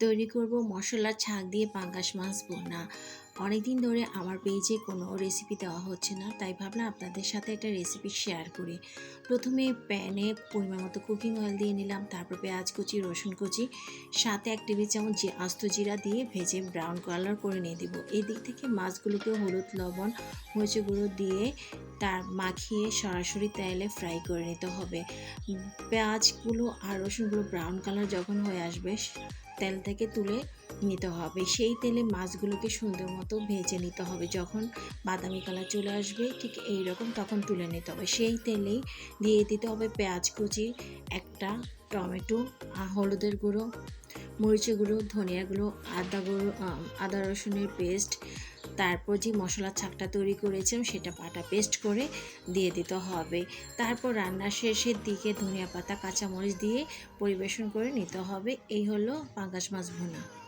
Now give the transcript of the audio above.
তৈরি করব মশলার ছাঁক দিয়ে পাঙ্গাস মাছ বোনা অনেকদিন ধরে আমার পেজে কোনো রেসিপি দেওয়া হচ্ছে না, তাই ভাবলাম আপনাদের সাথে একটা রেসিপি শেয়ার করি। প্রথমে প্যানে পরিমাণ মতো কুকিং অয়েল দিয়ে নিলাম, তারপর পেঁয়াজ কুচি, রসুন কুচি, সাথে এক টেবিল চামচ জি আস্ত জিরা দিয়ে ভেজে ব্রাউন কালার করে নিয়ে দেবো। এই দিক থেকে মাছগুলোকে হলুদ, লবণ মরিচের গুঁড়ো দিয়ে তার মাখিয়ে সরাসরি তেলে ফ্রাই করে নিতে হবে। পেঁয়াজগুলো আর রসুনগুলো ব্রাউন কালার যখন হয়ে আসবে তেল থেকে তুলে নিতে হবে। সেই তেলে মাছগুলোকে সুন্দর মতো ভেজে নিতে হবে। যখন বাদামি কালার চলে আসবে, ঠিক এই রকম তখন তুলে নিতে হবে। সেই তেলেই দিয়ে দিতে হবে পেঁয়াজ কুচি, একটা টমেটো হলুদের গুঁড়ো, মরিচের গুঁড়ো, ধনিয়া গুঁড়ো, আদা গুঁড়ো আদা রসুনের পেস্ট তারপর যে মশলার ছাকটা তৈরি করেছিলাম, সেটা পাটা পেস্ট করে দিয়ে দিতে হবে। তারপর রান্নার শেষের দিকে ধনিয়া পাতা, কাঁচামরিচ দিয়ে পরিবেশন করে নিতে হবে। এই হলো পাঙ্গাস মাছ ভুনা।